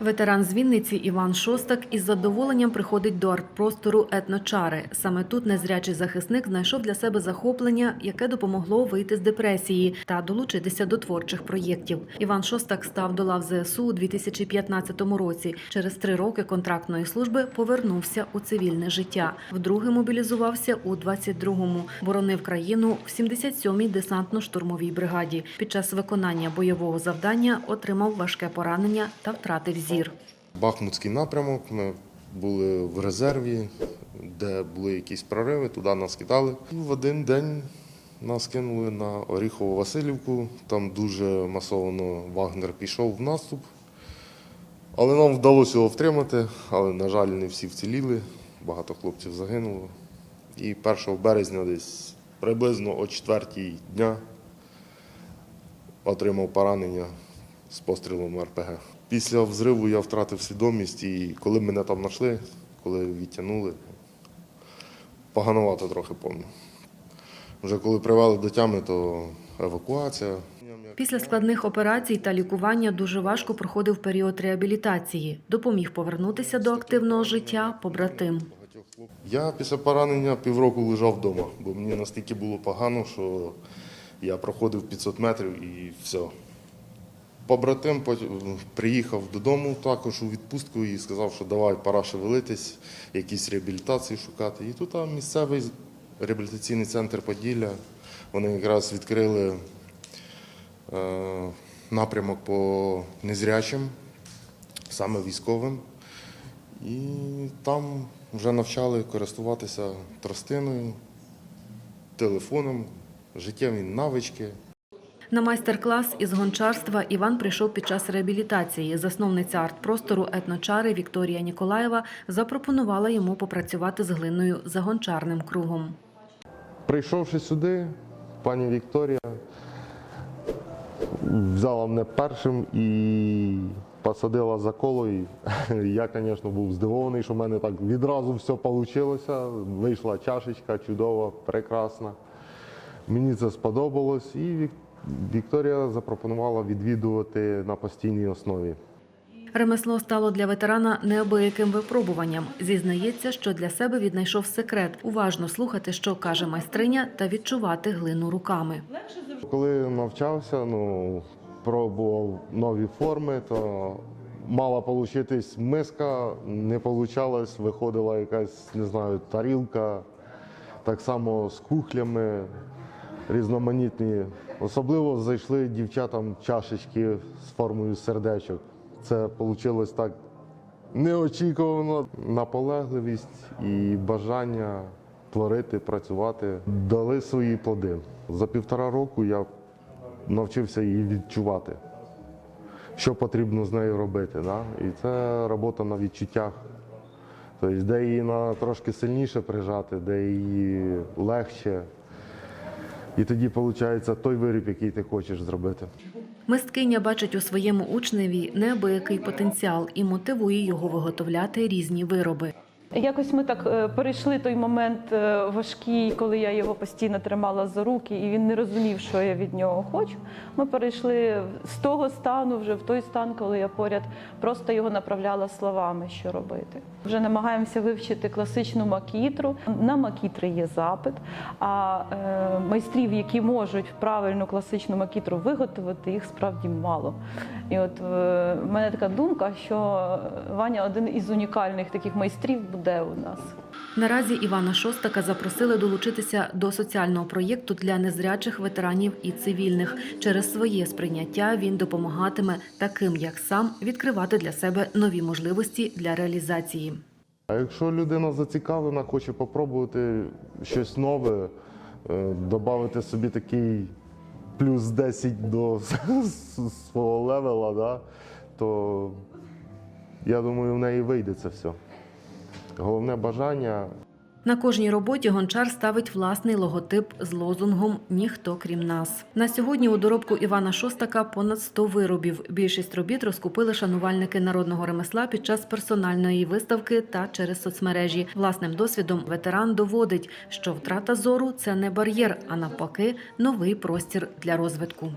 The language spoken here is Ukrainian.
Ветеран з Вінниці Іван Шостак із задоволенням приходить до артпростору етночари. Саме тут незрячий захисник знайшов для себе захоплення, яке допомогло вийти з депресії та долучитися до творчих проєктів. Іван Шостак став до лав ЗСУ у 2015 році. Через три роки контрактної служби повернувся у цивільне життя. Вдруге мобілізувався у 22-му. Боронив країну в 77-й десантно-штурмовій бригаді. Під час виконання бойового завдання отримав важке поранення та втратив зір. Бахмутський напрямок. Ми були в резерві, де були якісь прориви, туди нас кидали. В один день нас кинули на Оріхову Васильівку. Там дуже масово Вагнер пішов в наступ. Але нам вдалося його втримати, але, на жаль, не всі вціліли. Багато хлопців загинуло. І 1 березня десь приблизно о 4 дня отримав поранення з пострілом РПГ. Після взриву я втратив свідомість, і коли мене там знайшли, коли відтягнули, поганувато трохи помню. Вже коли привели до тями, то евакуація. Після складних операцій та лікування дуже важко проходив період реабілітації. Допоміг повернутися до активного життя побратим. Я після поранення півроку лежав вдома, бо мені настільки було погано, що я проходив 500 метрів і все. Побратим приїхав додому також у відпустку і сказав, що давай пора шевелитись, якісь реабілітації шукати. І тут там місцевий реабілітаційний центр Поділля. Вони якраз відкрили е, напрямок по незрячим, саме військовим. І там вже навчали користуватися тростиною, телефоном, життєві навички. На майстер-клас із гончарства Іван прийшов під час реабілітації. Засновниця арт-простору етночари Вікторія Ніколаєва запропонувала йому попрацювати з глиною за гончарним кругом. Прийшовши сюди, пані Вікторія взяла мене першим і посадила за коло. Я, звісно, був здивований, що в мене так відразу все вийшло. Вийшла чашечка чудова, прекрасна. Мені це сподобалось, і Вікторія запропонувала відвідувати на постійній основі. Ремесло стало для ветерана неабияким випробуванням. Зізнається, що для себе віднайшов секрет уважно слухати, що каже майстриня, та відчувати глину руками. Коли навчався, ну, пробував нові форми, то мала получитись миска, не вийшло, виходила якась, не знаю, тарілка, так само з кухлями різноманітні. Особливо зайшли дівчатам чашечки з формою сердечок. Це вийшло так неочікувано. Наполегливість і бажання творити, працювати дали свої плоди. За півтора року я навчився її відчувати, що потрібно з нею робити. Да? І це робота на відчуттях. Тобто, де її на трошки сильніше прижати, де її легше. І тоді виходить той виріб, який ти хочеш зробити. Мисткиня бачить у своєму учневі неабиякий потенціал і мотивує його виготовляти різні вироби. Якось ми так е, перейшли той момент е, важкий, коли я його постійно тримала за руки, і він не розумів, що я від нього хочу. Ми перейшли з того стану вже в той стан, коли я поряд просто його направляла словами, що робити. Вже намагаємося вивчити класичну макітру. На макітри є запит, а е, майстрів, які можуть правильну класичну макітру виготовити, їх справді мало. І от в мене така думка, що Ваня один із унікальних таких майстрів буде у нас. Наразі Івана Шостака запросили долучитися до соціального проєкту для незрячих ветеранів і цивільних. Через своє сприйняття він допомагатиме таким, як сам, відкривати для себе нові можливості для реалізації. А якщо людина зацікавлена, хоче спробувати щось нове, додати собі такий плюс 10 до свого левела, да, то я думаю, в неї вийде це все. Головне бажання На кожній роботі гончар ставить власний логотип з лозунгом Ніхто крім нас. На сьогодні у доробку Івана Шостака понад 100 виробів. Більшість робіт розкупили шанувальники народного ремесла під час персональної виставки та через соцмережі. Власним досвідом ветеран доводить, що втрата зору це не бар'єр, а навпаки, новий простір для розвитку.